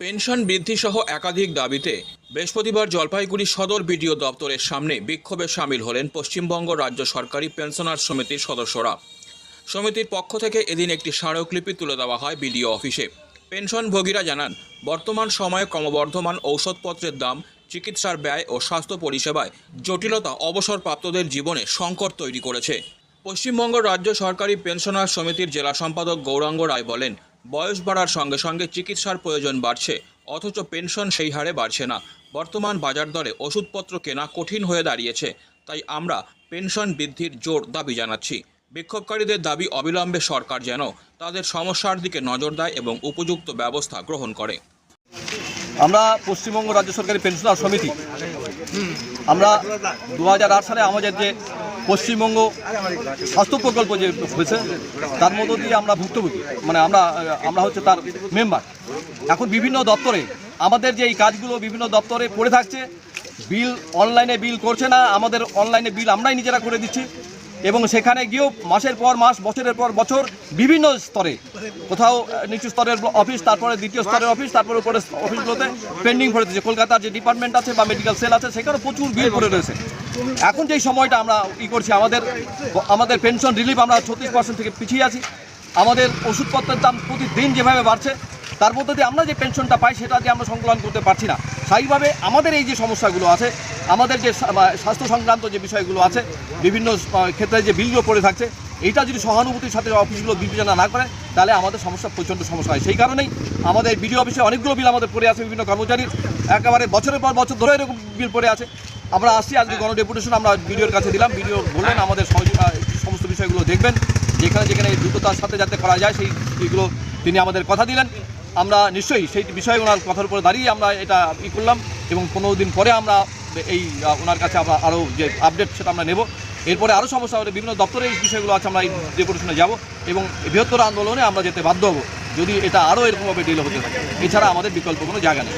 Pension বৃদ্ধি সহ একাধিক দাবিতে বৃহস্পতিবার জলপাইগুড়ি সদর বিডিও দপ্তরের সামনে বিক্ষোভে সামিল হলেন পশ্চিমবঙ্গ রাজ্য সরকারি পেনশনার সমিতির সদস্যরা। সমিতির পক্ষ থেকে এদিন একটি স্মারকলিপি তুলে দেওয়া হয় বিডিও অফিসে। পেনশনভোগীরা জানান, বর্তমান সময়ে ক্রমবর্ধমান ঔষধপত্রের দাম, চিকিৎসার ব্যয় ও স্বাস্থ্য পরিষেবায় জটিলতা অবসরপ্রাপ্তদের জীবনে সংকট তৈরি করেছে। পশ্চিমবঙ্গ রাজ্য সরকারি পেনশনার সমিতির জেলা সম্পাদক গৌরাঙ্গ রায় বলেন বয়স বাড়ার সঙ্গে সঙ্গে চিকিৎসার প্রয়োজন বাড়ছে, অথচ পেনশন সেই হারে বাড়ছে না। বর্তমান বাজার দরে ওষুধপত্র কেনা কঠিন হয়ে দাঁড়িয়েছে, তাই আমরা পেনশন বৃদ্ধির জোর দাবি জানাচ্ছি। বিক্ষোভকারীদের দাবি অবিলম্বে সরকার যেন তাদের সমস্যার দিকে নজর দেয় এবং উপযুক্ত ব্যবস্থা গ্রহণ করে। আমরা পশ্চিমবঙ্গ রাজ্য সরকারি পেনশনার সমিতি। আমরা দু হাজার আট সালে আমাদের যে পশ্চিমবঙ্গ স্বাস্থ্য প্রকল্প যে হয়েছে, তার মধ্য দিয়ে আমরা ভুক্তভোগী। মানে আমরা আমরা হচ্ছে তার মেম্বার। এখন বিভিন্ন দপ্তরে, আমাদের যে এই কাজগুলো বিভিন্ন দপ্তরে পড়ে থাকছে, বিল অনলাইনে বিল করছে না, আমাদের অনলাইনে বিল আমরাই নিজেরা করে দিচ্ছি। এবং সেখানে গিয়েও মাসের পর মাস, বছরের পর বছর বিভিন্ন স্তরে, কোথাও নিচু স্তরের অফিস তারপরে দ্বিতীয় স্তরের অফিস তারপরে উপরে অফিসগুলোতে পেন্ডিং পড়ে রয়েছে কলকাতার যে ডিপার্টমেন্ট আছে বা মেডিকেল সেল আছে সেখানে প্রচুর বিল পড়ে রয়েছে। এখন যেই সময়টা আমরা ই করছি, আমাদের আমাদের পেনশন রিলিফ আমরা ছত্রিশ পার্সেন্ট থেকে পিছিয়ে আছি। আমাদের ওষুধপত্রের দাম প্রতিদিন যেভাবে বাড়ছে তার মধ্যে দিয়ে আমরা যে পেনশনটা পাই সেটা দিয়ে আমরা সংকলন করতে পারছি না। স্থায়ীভাবে আমাদের এই যে সমস্যাগুলো আছে আমাদের যে স্বাস্থ্য সংক্রান্ত যে বিষয়গুলো আছে বিভিন্ন ক্ষেত্রে যে বিলগুলো পড়ে থাকছে এইটা যদি সহানুভূতির সাথে অফিসগুলো বিবেচনা না করে তাহলে আমাদের সমস্যা প্রচণ্ড সমস্যা হয়। সেই কারণেই আমাদের বিডিও অফিসে অনেকগুলো বিল আমাদের পড়ে আছে বিভিন্ন কর্মচারীর। একেবারে বছরের পর বছর ধরে এরকম বিল পড়ে আছে। আমরা আসছি আজকে গণডেপুটেশন আমরা বিডিওর কাছে দিলাম। বিডিও বললেন আমাদের সমস্ত বিষয়গুলো দেখবেন। যেখানে যেখানে দ্রুততার সাথে যাতে করা যায় সেইগুলো তিনি আমাদের কথা দিলেন। আমরা নিশ্চয়ই সেই বিষয়ে ওনার কথার উপরে দাঁড়িয়ে আমরা এটা ই করলাম এবং পনেরো দিন পরে আমরা এই ওনার কাছে আমরা আরও যে আপডেট সেটা আমরা নেব। এরপরে আরও সমস্যা হবে বিভিন্ন দপ্তরে এই বিষয়গুলো আছে, আমরা এই ডেপুটেশনে যাব এবং বৃহত্তর আন্দোলনে আমরা যেতে বাধ্য হব, যদি এটা আরও এরকমভাবে ডিল হতে থাকে। এছাড়া আমাদের বিকল্প কোনো জায়গা নেই।